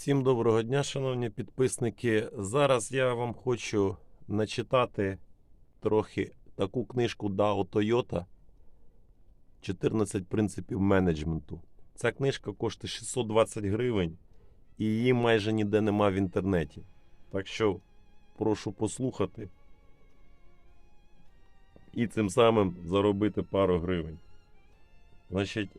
Всім доброго дня, шановні підписники. Зараз я вам хочу начитати трохи таку книжку DAO Toyota 14 принципів менеджменту. Ця книжка коштує 620 гривень і її майже ніде нема в інтернеті. Так що прошу послухати і цим самим заробити пару гривень. Значить,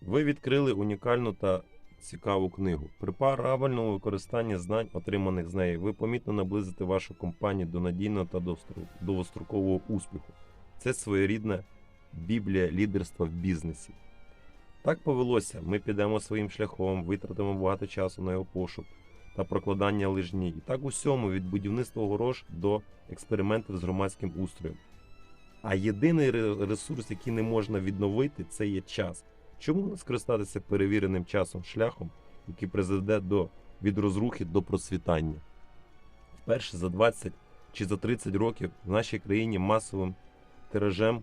ви відкрили унікальну та цікаву книгу. При правильному використанні знань, отриманих з неї, ви помітно наблизите вашу компанію до надійного та довгострокового успіху. Це своєрідна біблія лідерства в бізнесі. Так повелося, ми підемо своїм шляхом, витратимо багато часу на його пошук та прокладання лижні. І так усьому від будівництва горош до експериментів з громадським устроєм. А єдиний ресурс, який не можна відновити, це є час. Чому не скористатися перевіреним часом шляхом, який призведе до від розрухи до процвітання? Вперше за 20 чи за 30 років в нашій країні масовим тиражем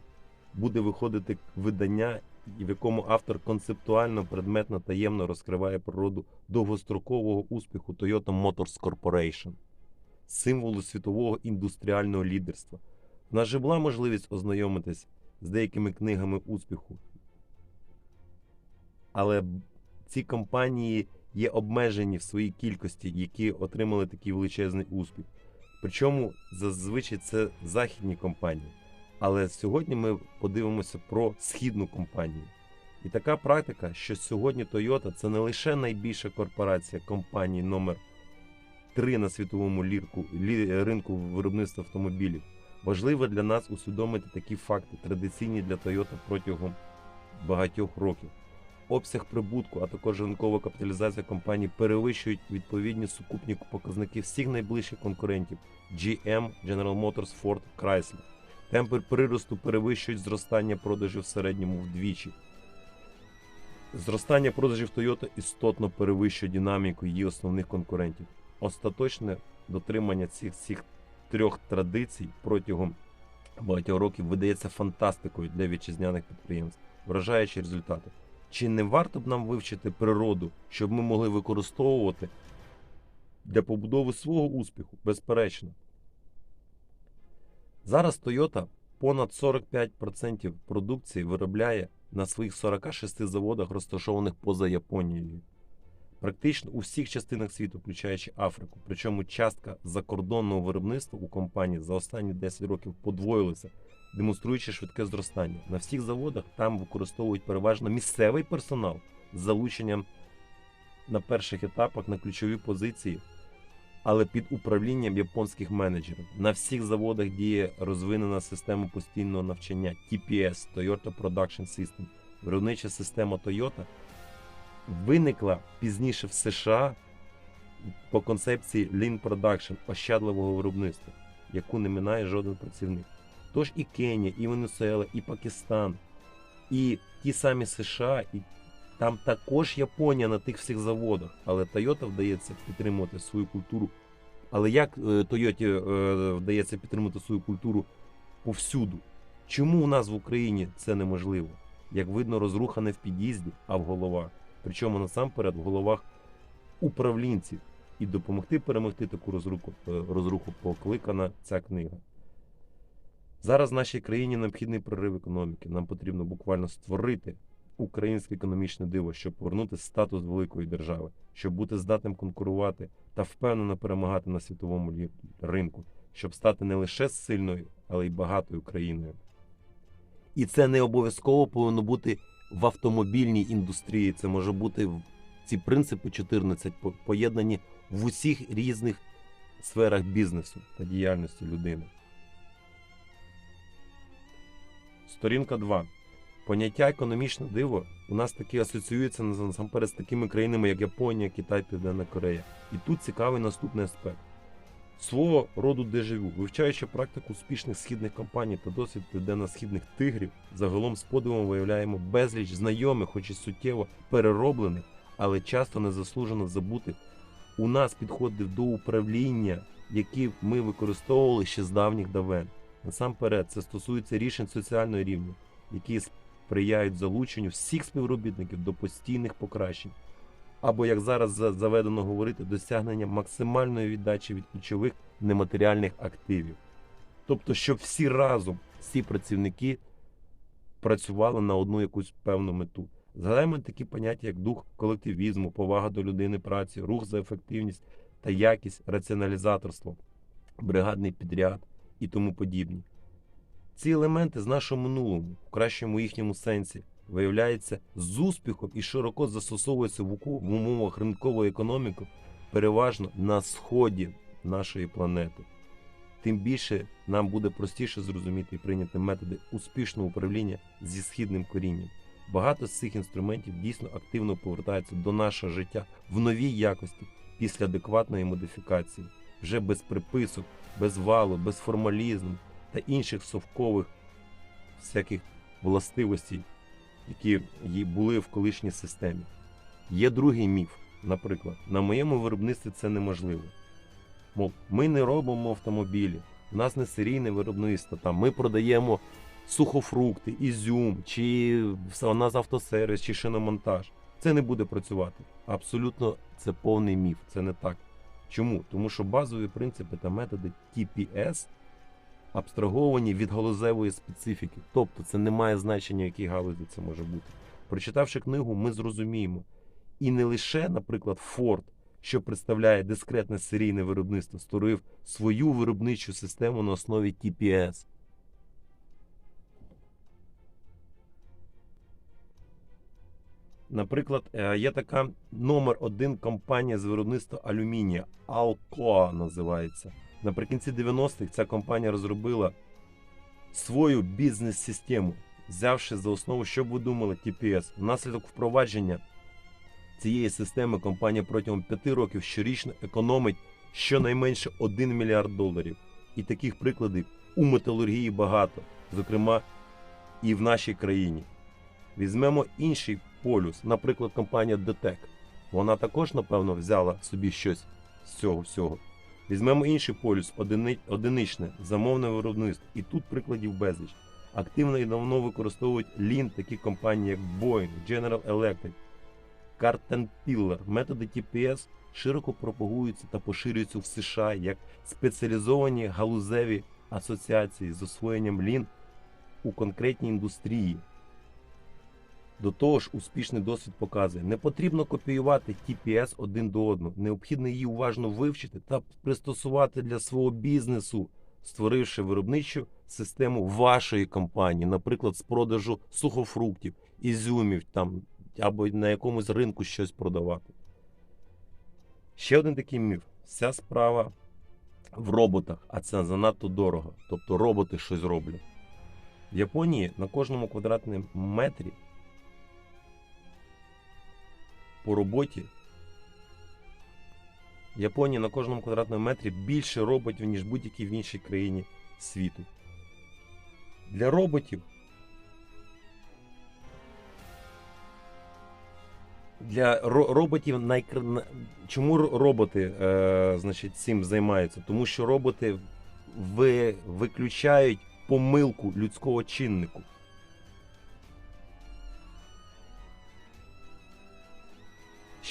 буде виходити видання, в якому автор концептуально, предметно, таємно розкриває природу довгострокового успіху Toyota Motors Corporation, символу світового індустріального лідерства. В нас же була можливість ознайомитись з деякими книгами успіху, але ці компанії є обмежені в своїй кількості, які отримали такий величезний успіх. Причому зазвичай це західні компанії. Але сьогодні ми подивимося про східну компанію. І така практика, що сьогодні Toyota це не лише найбільша корпорація компанії номер 3 на світовому лірку, лі, ринку виробництва автомобілів. Важливо для нас усвідомити такі факти, традиційні для Toyota протягом багатьох років. Обсяг прибутку, а також ринкова капіталізація компанії перевищують відповідні сукупні показники всіх найближчих конкурентів GM, General Motors, Ford, Chrysler. Темпи приросту перевищують зростання продажів в середньому вдвічі. Зростання продажів Toyota істотно перевищує динаміку її основних конкурентів. Остаточне дотримання цих всіх трьох традицій протягом багатьох років видається фантастикою для вітчизняних підприємств, вражаючи результати. Чи не варто б нам вивчити природу, щоб ми могли використовувати для побудови свого успіху? Безперечно. Зараз Toyota понад 45% продукції виробляє на своїх 46 заводах, розташованих поза Японією. Практично у всіх частинах світу, включаючи Африку. Причому частка закордонного виробництва у компанії за останні 10 років подвоїлася, демонструючи швидке зростання. На всіх заводах там використовують переважно місцевий персонал з залученням на перших етапах на ключові позиції, але під управлінням японських менеджерів. На всіх заводах діє розвинена система постійного навчання TPS Toyota Production System. Виробнича система Toyota виникла пізніше в США по концепції Lean Production ощадливого виробництва, яку не минає жоден працівник. Тож і Кенія, і Венесуела, і Пакистан, і ті самі США, і там також Японія на тих всіх заводах, але Toyota вдається підтримувати свою культуру. Але як е, е, вдається підтримувати свою культуру повсюду? Чому у нас в Україні це неможливо? Як видно, розруха не в під'їзді, а в головах. Причому насамперед в головах управлінців. І допомогти перемогти таку розруху, е, розруху покликана ця книга. Зараз в нашій країні необхідний прорив економіки. Нам потрібно буквально створити українське економічне диво, щоб повернути статус великої держави, щоб бути здатним конкурувати та впевнено перемагати на світовому ринку, щоб стати не лише сильною, але й багатою країною. І це не обов'язково повинно бути в автомобільній індустрії. Це може бути ці принципи 14 поєднані в усіх різних сферах бізнесу та діяльності людини. Сторінка 2. Поняття економічне диво у нас таки асоціюється насамперед з такими країнами, як Японія, Китай, Південна Корея. І тут цікавий наступний аспект. Свого роду дежавю, вивчаючи практику успішних східних компаній та досвід південно-східних тигрів, загалом з подивом виявляємо безліч знайомих, хоч і суттєво перероблених, але часто незаслужено забутих. У нас підходив до управління, які ми використовували ще з давніх давен. Насамперед, це стосується рішень соціального рівня, які сприяють залученню всіх співробітників до постійних покращень. Або, як зараз заведено говорити, досягнення максимальної віддачі від ключових нематеріальних активів. Тобто, щоб всі разом, всі працівники працювали на одну якусь певну мету. Згадаємо такі поняття, як дух колективізму, повага до людини праці, рух за ефективність та якість, раціоналізаторство, бригадний підряд і тому подібні. Ці елементи з нашого минулому, в кращому їхньому сенсі, виявляються з успіхом і широко застосовуються в в умовах ринкової економіки переважно на сході нашої планети. Тим більше нам буде простіше зрозуміти і прийняти методи успішного управління зі східним корінням. Багато з цих інструментів дійсно активно повертаються до нашого життя в новій якості після адекватної модифікації, вже без приписок, без валу, без формалізму та інших совкових всяких властивостей, які були в колишній системі. Є другий міф, наприклад, на моєму виробництві це неможливо. Мов, ми не робимо автомобілі, у нас не серійне виробництво, там ми продаємо сухофрукти, ізюм, чи у нас автосервіс, чи шиномонтаж. Це не буде працювати. Абсолютно це повний міф, це не так. Чому? Тому що базові принципи та методи TPS абстраговані від галузевої специфіки. Тобто це не має значення, якій галузі це може бути. Прочитавши книгу, ми зрозуміємо. І не лише, наприклад, Ford, що представляє дискретне серійне виробництво, створив свою виробничу систему на основі TPS. Наприклад, е, є така номер один компанія з виробництва алюмінія Alcoa називається. Наприкінці 90-х ця компанія розробила свою бізнес-систему, взявши за основу, що ви думали, TPS. Внаслідок впровадження цієї системи компанія протягом 5 років щорічно економить щонайменше 1 мільярд доларів. І таких прикладів у металургії багато, зокрема і в нашій країні. Візьмемо інший полюс, наприклад, компанія DTEC. Вона також, напевно, взяла собі щось з цього всього. Візьмемо інший полюс, одини- одиничне, замовне виробництво. І тут прикладів безліч. Активно і давно використовують Lean такі компанії, як Boeing, General Electric, Caterpillar. Методи TPS широко пропагуються та поширюються в США як спеціалізовані галузеві асоціації з освоєнням Lean у конкретній індустрії. До того ж, успішний досвід показує, не потрібно копіювати TPS один до одного. Необхідно її уважно вивчити та пристосувати для свого бізнесу, створивши виробничу систему вашої компанії, наприклад, з продажу сухофруктів, ізюмів там, або на якомусь ринку щось продавати. Ще один такий міф: вся справа в роботах, а це занадто дорого. Тобто роботи щось роблять. В Японії на кожному квадратному метрі по роботі. В Японії на кожному квадратному метрі більше роботів, ніж будь-якій в іншій країні світу. Для роботів. Для роботів найкр... чому роботи е, значить, цим займаються? Тому що роботи ви... виключають помилку людського чиннику.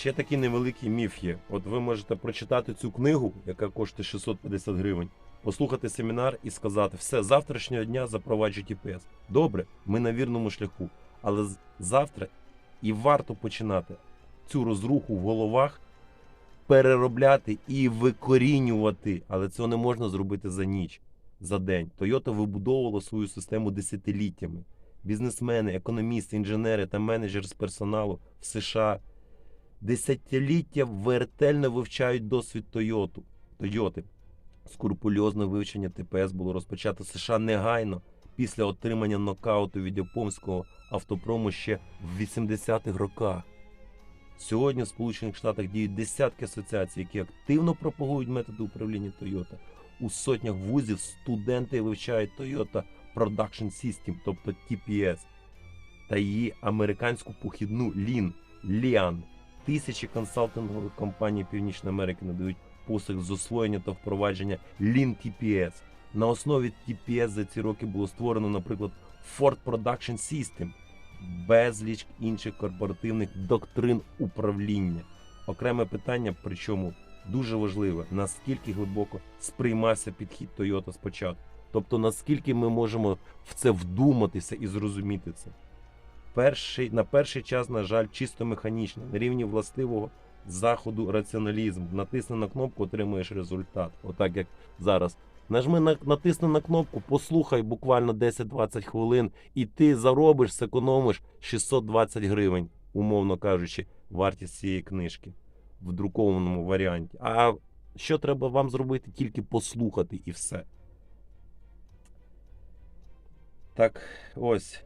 Ще такий невеликий міф є. От ви можете прочитати цю книгу, яка коштує 650 гривень, послухати семінар і сказати, все, завтрашнього дня запроваджу TPS. Добре, ми на вірному шляху. Але завтра і варто починати цю розруху в головах переробляти і викорінювати. Але цього не можна зробити за ніч, за день. Toyota вибудовувала свою систему десятиліттями. Бізнесмени, економісти, інженери та менеджери з персоналу в США десятиліття ретельно вивчають досвід Тойоту. Тойоти. Скрупульозне вивчення ТПС було розпочато США негайно після отримання нокауту від японського автопрому ще в 80-х роках. Сьогодні в Сполучених Штатах діють десятки асоціацій, які активно пропагують методи управління Toyota. У сотнях вузів студенти вивчають Toyota Production System, тобто TPS, та її американську похідну Lean, LIAN. Тисячі консалтингових компаній Північної Америки надають послуг з освоєння та впровадження Lean TPS. На основі TPS за ці роки було створено, наприклад, Ford Production System, безліч інших корпоративних доктрин управління. Окреме питання, причому дуже важливе, наскільки глибоко сприймався підхід Toyota спочатку. Тобто, наскільки ми можемо в це вдуматися і зрозуміти це. Перший, на перший час, на жаль, чисто механічно, на рівні властивого заходу раціоналізм. Натисни на кнопку, отримуєш результат. Отак як зараз. Нажми на натисни на кнопку, послухай буквально 10-20 хвилин, і ти заробиш, зекономиш 620 гривень, умовно кажучи, вартість цієї книжки в друкованому варіанті. А що треба вам зробити? Тільки послухати і все. Так, ось.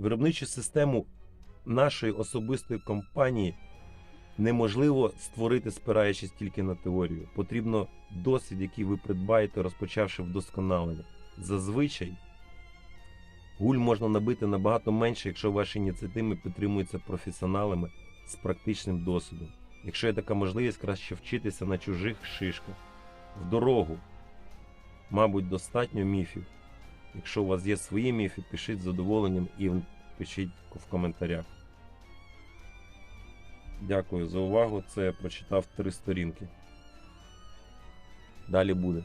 Виробничу систему нашої особистої компанії неможливо створити, спираючись тільки на теорію. Потрібно досвід, який ви придбаєте, розпочавши вдосконалення. Зазвичай гуль можна набити набагато менше, якщо ваші ініціативи підтримуються професіоналами з практичним досвідом. Якщо є така можливість, краще вчитися на чужих шишках. В дорогу, мабуть, достатньо міфів. Якщо у вас є свої міфи, пишіть з задоволенням і пишіть в коментарях. Дякую за увагу. Це я прочитав три сторінки. Далі буде.